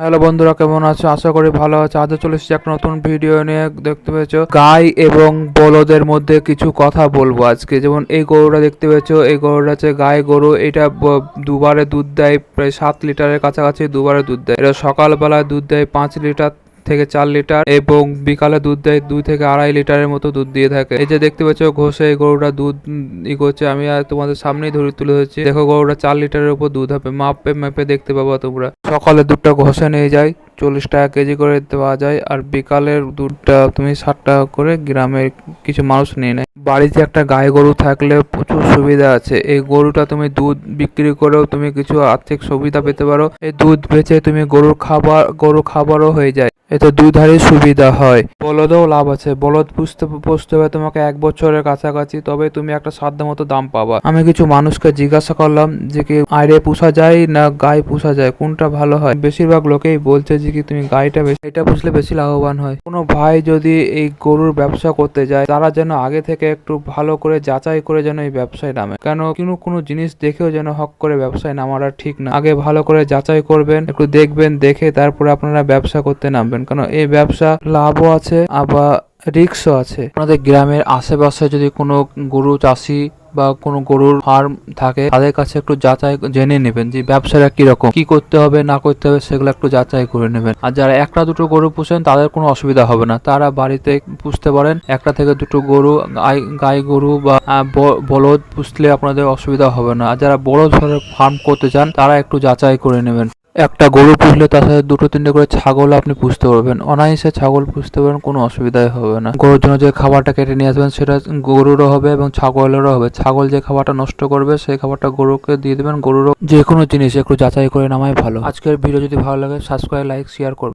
Hello বন্ধুরা, কেমন আছো? আশা করি ভালো আছো। আজও চলেছি একটা নতুন ভিডিও নিয়ে, দেখতে পেয়েছ? গাই এবং বলদের মধ্যে কিছু কথা বলব আজকে। যেমন এই গরুটা দেখতে পেয়েছ, এই গরুটা হচ্ছে গাই গরু। এটা দুবারে দুধ দেয় প্রায় সাত লিটারের কাছাকাছি দুবারে দুধ দেয়। এটা সকালবেলায় দুধ দেয় পাঁচ লিটার। থেকে চার লিটার এবং বিকালে দুধ দেয় দুই থেকে আড়াই লিটারের মতো দুধ দিয়ে থাকে। এই যে দেখতে পাচ্ছ, ঘষে এই গরুটা দুধ ই করছে। আমি আর তোমাদের সামনেই ধরে তুলে ধরছি। দেখো গরুটা চার লিটারের উপর দুধ হবে। মাপে মেপে দেখতে পাবো তোমরা। সকালে দুধটা ঘষে নিয়ে যায় চল্লিশ টাকা কেজি করে দেওয়া যায়। আর বিকালের দুধটা তুমি ষাট টাকা করে গ্রামের কিছু মানুষ নিয়ে নেয়। বাড়িতে একটা গায়ে গরু থাকলে প্রচুর সুবিধা আছে। এই গরুটা তুমি দুধ বিক্রি করেও তুমি কিছু আর্থিক সুবিধা পেতে পারো। এই দুধ বেচে তুমি গরুর খাবার গরু খাবারও হয়ে যায়। এতে দুধারই সুবিধা হয়। বলদেও লাভ আছে। বলদ পুষতে পুষতে হবে তোমাকে এক বছরের কাছাকাছি, তবে তুমি একটা সাধ্য মতো দাম পাবা। আমি কিছু মানুষকে জিজ্ঞাসা করলাম যে কি আইরে পুষা যায় না গায়ে পুষা যায়? কোনটা ভালো হয়? বেশিরভাগ লোকেই বলছে যে কি তুমি গাইটা বেশি এটা পুষলে বেশি লাভবান হয়। কোনো ভাই যদি এই গরুর ব্যবসা করতে যায়, তারা যেন আগে থেকে একটু ভালো করে যাচাই করে যেন এই ব্যবসায় নামে। কেন কোনো কোনো জিনিস দেখেও যেন হক করে ব্যবসায় নামাটা ঠিক না। আগে ভালো করে যাচাই করবেন, একটু দেখবেন, দেখে তারপরে আপনারা ব্যবসা করতে নামবেন। কারণ এই ব্যবসা লাভও আছে, আবার রিক্সও আছে। আপনাদের গ্রামের আশেপাশে যদি কোনো গরু চাষি বা কোনো গরুর ফার্ম থাকে, তাদের কাছে একটু যাচাই জেনে নেবেন যে ব্যবসাটা কীরকম। কি করতে হবে, না করতে হবে, সেগুলো একটু যাচাই করে নেবেন। আর যারা একটা দুটো গরু পুষেন, তাদের কোনো অসুবিধা হবে না। তারা বাড়িতে পুষতে পারেন, একটা থেকে দুটো গরু, গাই গরু বা বলদ পুষলে আপনাদের অসুবিধা হবে না। আর যারা বড় ধরনের ফার্ম করতে চান, তারা একটু যাচাই করে নেবেন। একটা গরু পুষলে তার সাথে দুটো, তিনটে করে ছাগল আপনি পুষতে পারবেন। অনায়াসে ছাগল পুষতে পারবেন, কোনো অসুবিধাই হবে না। গরুর জন্য যে খাবারটা কেটে নিয়ে আসবেন, সেটা গরুরও হবে এবং ছাগলেরও হবে। ছাগল যে খাবারটা নষ্ট করবে, সেই খাবারটা গরুকে দিয়ে দেবেন। গরুরও যে কোনো জিনিস একটু যাচাই করে নামাই ভালো। আজকের ভিডিও যদি ভালো লাগে সাবস্ক্রাইব লাইক শেয়ার করবেন।